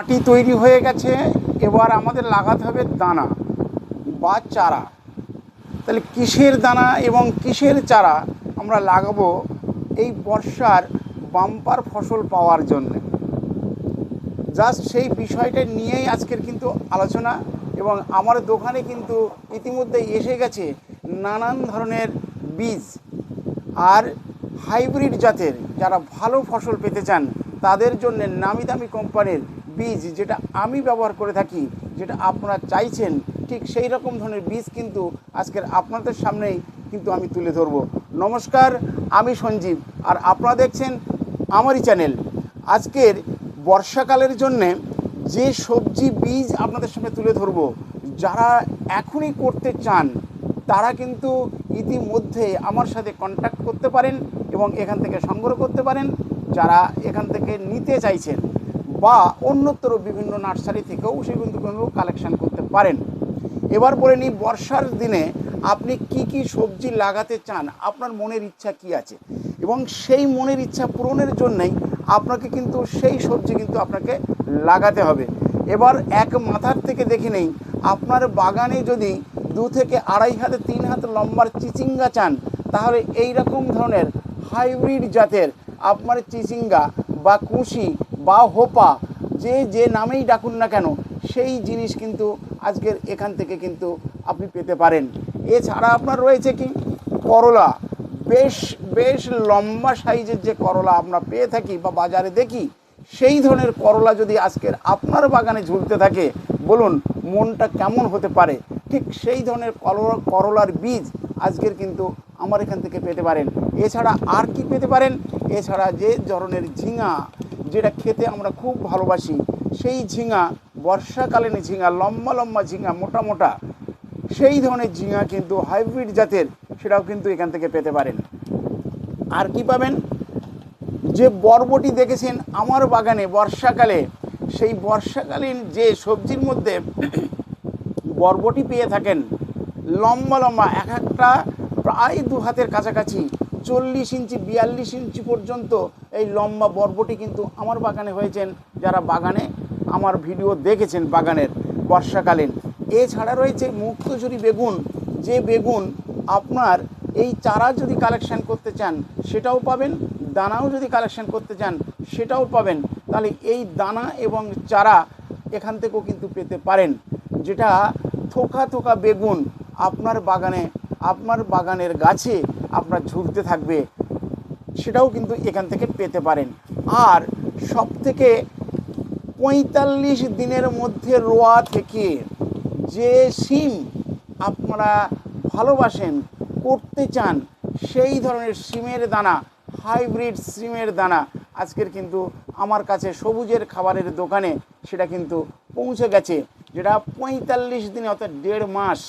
মাটি তৈরি হয়ে গেছে, এবার আমাদের লাগাতে হবে দানা বা চারা। তাহলে কিসের দানা এবং কিসের চারা আমরা লাগাবো এই বর্ষার বাম্পার ফসল পাওয়ার জন্য? জাস্ট সেই বিষয়টা নিয়েই আজকের কিন্তু আলোচনা এবং আমার দোকানে কিন্তু ইতিমধ্যে এসে গেছে নানান ধরনের বীজ। আর হাইব্রিড জাতের যারা ভালো ফসল পেতে চান, তাদের জন্য নামি দামি কোম্পানির বীজ যেটা আমি ব্যবহার করে থাকি, যেটা আপনারা চাইছেন, ঠিক সেই রকম ধরনের বীজ কিন্তু আজকের আপনাদের সামনেই কিন্তু আমি তুলে ধরবো। নমস্কার, আমি সঞ্জীব, আর আপনারা দেখছেন আমারই চ্যানেল। আজকের বর্ষাকালের জন্যে যে সবজি বীজ আপনাদের সামনে তুলে ধরবো, যারা এখনই করতে চান, তারা কিন্তু ইতিমধ্যে আমার সাথে কন্ট্যাক্ট করতে পারেন এবং এখান থেকে সংগ্রহ করতে পারেন। যারা এখান থেকে নিতে চাইছেন বা অন্যতর বিভিন্ন নার্সারি থেকেও সে কিন্তু কোনো কালেকশন করতে পারেন। এবার বলে নিই, বর্ষার দিনে আপনি কি কি সবজি লাগাতে চান? আপনার মনের ইচ্ছা কি আছে? এবং সেই মনের ইচ্ছা পূরণের জন্যই আপনাকে কিন্তু সেই সবজি কিন্তু আপনাকে লাগাতে হবে। এবার এক মাথার থেকে দেখে নেই, আপনার বাগানে যদি দু থেকে আড়াই হাতে, তিন হাত লম্বার চিচিঙ্গা চান, তাহলে এই রকম ধরনের হাইব্রিড জাতের আপনার চিচিঙ্গা বা কুশি বা হোপা, যে যে নামেই ডাকুন না কেন, সেই জিনিস কিন্তু আজকের এখান থেকে কিন্তু আপনি পেতে পারেন। এছাড়া আপনার রয়েছে কি? করলা। বেশ বেশ লম্বা সাইজের যে করলা আমরা পেয়ে থাকি বা বাজারে দেখি, সেই ধরনের করলা যদি আজকের আপনার বাগানে ঝুলতে থাকে, বলুন মনটা কেমন হতে পারে? ঠিক সেই ধরনের করলা, করলার বীজ আজকের কিন্তু আমার এখান থেকে পেতে পারেন। এছাড়া আর কি পেতে পারেন? এছাড়া যে ধরনের ঝিঙা যেটা খেতে আমরা খুব ভালোবাসি, সেই ঝিঙা, বর্ষাকালীন ঝিঙা, লম্বা লম্বা ঝিঙা, মোটা মোটা, সেই ধরনের ঝিঙা কিন্তু হাইব্রিড জাতের সেটাও কিন্তু এখান থেকে পেতে পারেন। আর কি পাবেন? যে বরবটি দেখেছেন আমার বাগানে বর্ষাকালে, সেই বর্ষাকালীন যে সবজির মধ্যে বরবটি পেয়ে থাকেন, লম্বা লম্বা, এক একটা প্রায় দু হাতের কাছাকাছি চল্লিশ ইঞ্চি, বিয়াল্লিশ ইঞ্চি পর্যন্ত এই লম্বা বরবটি কিন্তু আমার বাগানে হয়েছেন যারা বাগানে আমার ভিডিও দেখেছেন বাগানের বর্ষাকালীন। এছাড়া রয়েছে মুক্তঝুরি বেগুন। যে বেগুন আপনার এই চারা যদি কালেকশন করতে চান, সেটাও পাবেন। দানাও যদি কালেকশন করতে চান, সেটাও পাবেন। তাহলে এই দানা এবং চারা এখান থেকেও কিন্তু পেতে পারেন। যেটা থোকা থোকা বেগুন আপনার বাগানে আপনার বাগানের গাছে আপনার ঝুলতে থাকবে, সেটাও কিন্তু এখান থেকে পেতে পারেন। আর সব থেকে পঁয়তাল্লিশ দিনের মধ্যে রোয়া থেকে যে সিম আপনারা ভালোবাসেন, করতে চান, সেই ধরনের সিমের দানা, হাইব্রিড সিমের দানা আজকের কিন্তু আমার কাছে সবুজের খাবারের দোকানে সেটা কিন্তু পৌঁছে গেছে, যেটা পঁয়তাল্লিশ দিনে অর্থাৎ দেড় মাস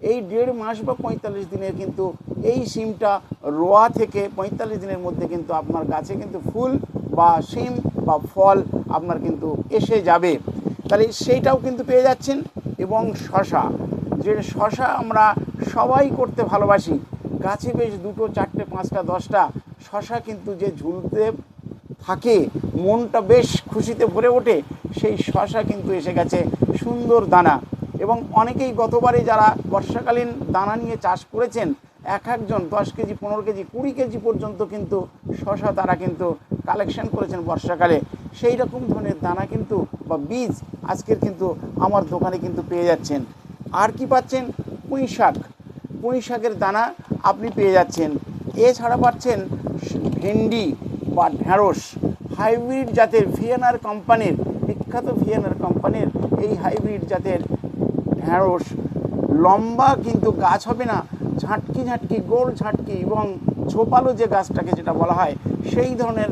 এই দেড় মাস বা পঁয়তাল্লিশ দিনের কিন্তু এই সিমটা রোয়া থেকে পঁয়তাল্লিশ দিনের মধ্যে কিন্তু আপনার গাছে কিন্তু ফুল বা সিম বা ফল আপনার কিন্তু এসে যাবে। তাহলে সেইটাও কিন্তু পেয়ে যাচ্ছেন এবং শশা, যে শশা আমরা সবাই করতে ভালোবাসি, গাছে বেশ দুটো, চারটে, পাঁচটা, দশটা, শশা কিন্তু যে ঝুলতে থাকে, মনটা বেশ খুশিতে ভরে ওঠে, সেই শশা কিন্তু এসে গেছে সুন্দর দানা। এবং অনেকেই গতবারে যারা বর্ষাকালীন দানা নিয়ে চাষ করেছেন, এক একজন দশ কেজি, পনেরো কেজি, কুড়ি কেজি পর্যন্ত কিন্তু শশা তারা কিন্তু কালেকশন করেছেন বর্ষাকালে। সেই রকম ধরনের দানা কিন্তু বা বীজ আজকের কিন্তু আমার দোকানে কিন্তু পেয়ে যাচ্ছেন। আর কি পাচ্ছেন? পুঁই শাক। পুঁই শাকের দানা আপনি পেয়ে যাচ্ছেন। এছাড়া পাচ্ছেন ভেন্ডি বা ঢ্যাঁড়স। হাইব্রিড জাতের ভিয়েনার কোম্পানির, বিখ্যাত ভিয়েনার কোম্পানির এই হাইব্রিড জাতের ঢ্যাঁড়স, লম্বা কিন্তু গাছ হবে না, ঝাঁটকি ঝাঁটকি, গোল ঝাঁটকি এবং ছোপালো যে গাছটাকে যেটা বলা হয়, সেই ধরনের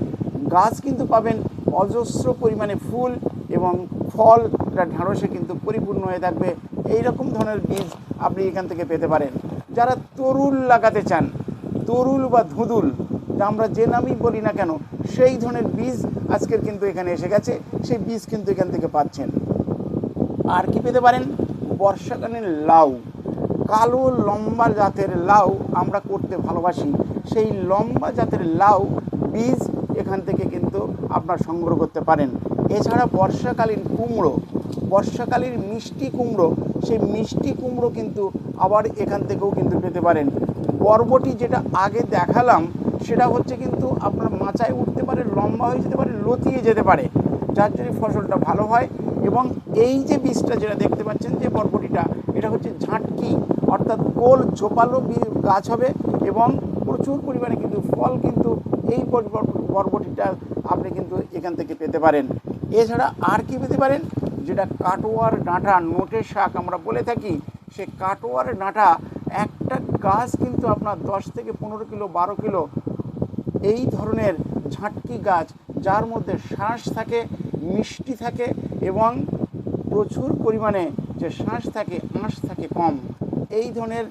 গাছ কিন্তু পাবেন অজস্র পরিমাণে ফুল এবং ফল, এটা ঢ্যাঁড়সে কিন্তু পরিপূর্ণ হয়ে থাকবে। এই রকম ধরনের বীজ আপনি এখান থেকে পেতে পারেন। যারা তরুল লাগাতে চান, তরুল বা ধুদুল আমরা যে নামই বলি না কেন, সেই ধরনের বীজ আজকের কিন্তু এখানে এসে গেছে, সেই বীজ কিন্তু এখান থেকে পাচ্ছেন। আর কি পেতে পারেন? বর্ষাকালীন লাউ, কালো লম্বা জাতের লাউ আমরা করতে ভালোবাসি। সেই লম্বা জাতের লাউ বীজ এখান থেকে কিন্তু আপনার সংগ্রহ করতে পারেন। এছাড়া বর্ষাকালীন কুমড়ো বর্ষাকালীন মিষ্টি কুমড়ো, সেই মিষ্টি কুমড়ো কিন্তু আবার এখান থেকেও কিন্তু পেতে পারেন। বরবটি যেটা আগে দেখালাম, সেটা হচ্ছে কিন্তু আপনার মাচায় উঠতে পারে, লম্বা হয়ে যেতে পারে, লতিয়ে যেতে পারে। যার জন্য ফসলটা ভালো হয় এবং এই যে বীজটা যেটা দেখতে পাচ্ছেন যে বরবটিটা, এটা হচ্ছে ঝাঁটকি, অর্থাৎ গোল ঝোপালো গাছ হবে এবং প্রচুর পরিমাণে কিন্তু ফল কিন্তু এই বর- বর- বরবটিটা আপনি কিন্তু এখান থেকে পেতে পারেন। এছাড়া আর কি পেতে পারেন? যেটা কাটোয়ার ডাঁটা নোটে শাক আমরা বলে থাকি, সে কাটোয়ার ডাঁটা একটা গাছ কিন্তু আপনার দশ থেকে পনেরো কিলো, বারো কিলো, এই ধরনের ঝাঁটকি গাছ যার মধ্যে শ্বাস থাকে মিষ্টি থাকে এবং প্রচুর পরিমাণে যে শ্বাস থাকে, আঁশ থাকে কম। এই ধরনের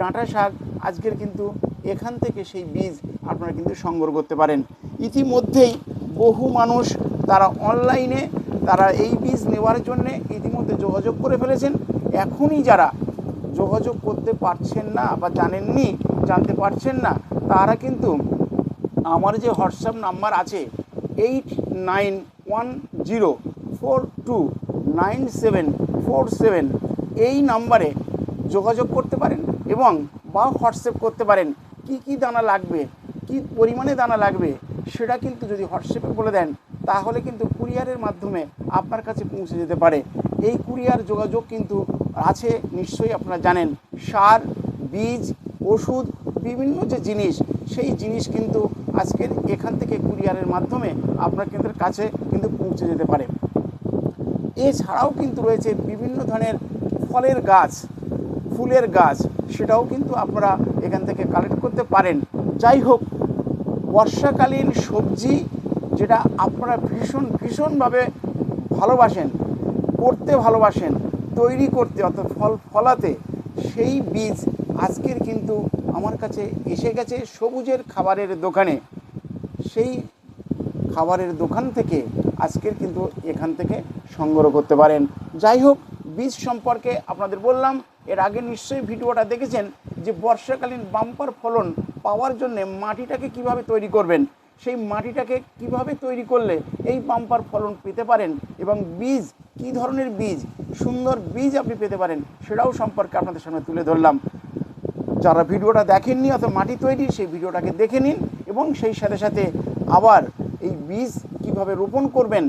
ডাঁটা শাক আজকের কিন্তু এখান থেকে সেই বীজ আপনারা কিন্তু সংগ্রহ করতে পারেন। ইতিমধ্যেই বহু মানুষ তারা অনলাইনে তারা এই বীজ নেওয়ার জন্যে ইতিমধ্যে যোগাযোগ করে ফেলেছেন। এখনই যারা যোগাযোগ করতে পারছেন না বা জানেননি, জানতে পারছেন না, তারা কিন্তু আমার যে হোয়াটসঅ্যাপ নাম্বার আছে, eight nine one zero four two nine seven four seven এই নাম্বারে যোগাযোগ করতে পারেন এবং বা হোয়াটসঅ্যাপ করতে পারেন কি কি দানা লাগবে, কি পরিমাণে দানা লাগবে সেটা কিন্তু যদি হোয়াটসঅ্যাপে বলে দেন তাহলে কিন্তু কুরিয়ারের মাধ্যমে আপনার কাছে পৌঁছে যেতে পারে। এই কুরিয়ার যোগাযোগ কিন্তু আছে, নিশ্চয়ই আপনারা জানেন। সার, বীজ, ওষুধ, বিভিন্ন যে জিনিস, সেই জিনিস কিন্তু আজকের এখান থেকে কুরিয়ারের মাধ্যমে আপনার কেন্দ্রের কাছে কিন্তু পৌঁছে যেতে পারে। এছাড়াও কিন্তু রয়েছে বিভিন্ন ধরনের ফলের গাছ, ফুলের গাছ, সেটাও কিন্তু আপনারা এখান থেকে কালেক্ট করতে পারেন। যাই হোক, বর্ষাকালীন সবজি যেটা আপনারা ভীষণ, ভীষণভাবে ভালোবাসেন, করতে ভালোবাসেন, তৈরি করতে অর্থাৎ ফল ফলাতে, সেই বীজ আজকের কিন্তু আমার কাছে এসে গেছে সবুজের খাবারের দোকানে। সেই খাবারের দোকান থেকে আজকের কিন্তু এখান থেকে সংগ্রহ করতে পারেন। যাই হোক, বীজ সম্পর্কে আপনাদের বললাম, এর আগে নিশ্চয়ই ভিডিওটা দেখেছেন যে বর্ষাকালীন বাম্পার ফলন পাওয়ার জন্য মাটিটাকে কীভাবে তৈরি করবেন? সেই মাটিটাকে কীভাবে তৈরি করলে এই বাম্পার ফলন পেতে পারেন? এবং বীজ, কি ধরনের বীজ? সুন্দর বীজ আপনি পেতে পারেন, সেটাও সম্পর্কে আপনাদের সামনে তুলে ধরলাম। যারা ভিডিওটা দেখেননি অথবা মাটি তৈরি, সেই ভিডিওটাকে দেখে নিন এবং সেই সাথে সাথে আবার এই বীজ কীভাবে রোপণ করবেন,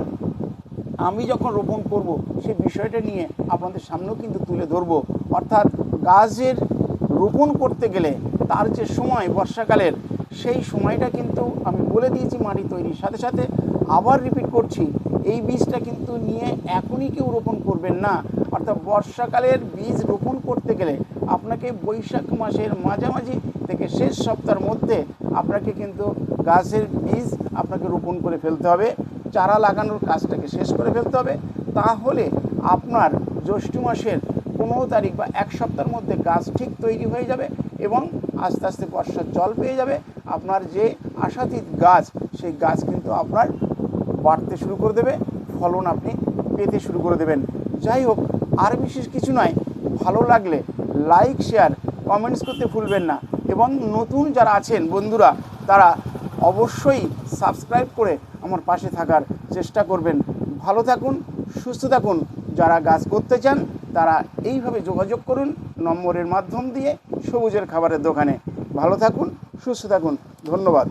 আমি যখন রোপণ করব, সেই বিষয়টা নিয়ে আপনাদের সামনেও কিন্তু তুলে ধরবো। অর্থাৎ গাছের রোপণ করতে গেলে তার যে সময় বর্ষাকালের, সেই সময়টা কিন্তু আমি বলে দিয়েছি মাটি তৈরির সাথে সাথে, আবার রিপিট করছি, এই বীজটা কিন্তু নিয়ে এখনই কেউ রোপণ করবেন না। অর্থাৎ বর্ষাকালের বীজ রোপণ করতে গেলে আপনাকে বৈশাখ মাসের মাঝামাঝি থেকে শেষ সপ্তাহের মধ্যে আপনাকে কিন্তু গাছের বীজ আপনাকে রোপণ করে ফেলতে হবে, চারা লাগানোর কাজটাকে শেষ করে ফেলতে হবে। তাহলে আপনার জ্যৈষ্ঠ মাসের পনেরো তারিখ বা এক সপ্তাহের মধ্যে গাছ ঠিক তৈরি হয়ে যাবে এবং আস্তে আস্তে বর্ষার জল পেয়ে যাবে। আপনার যে আশাতীত গাছ, সেই গাছ কিন্তু আপনার বাড়তে শুরু করে দেবে, ফলন আপনি পেতে শুরু করে দেবেন। যাই হোক, আর বিশেষ কিছু নয় ভালো লাগলে লাইক শেয়ার কমেন্টস করতে ভুলবেন না। এবং নতুন যারা আছেন বন্ধুরা, তারা অবশ্যই সাবস্ক্রাইব করে আমার পাশে থাকার চেষ্টা করবেন। ভালো থাকুন, সুস্থ থাকুন। যারা গাছ করতে চান, তারা এইভাবে যোগাযোগ করুন নম্বরের মাধ্যম দিয়ে সবুজের খাবারের দোকানে। ভালো থাকুন, সুস্থ থাকুন। ধন্যবাদ।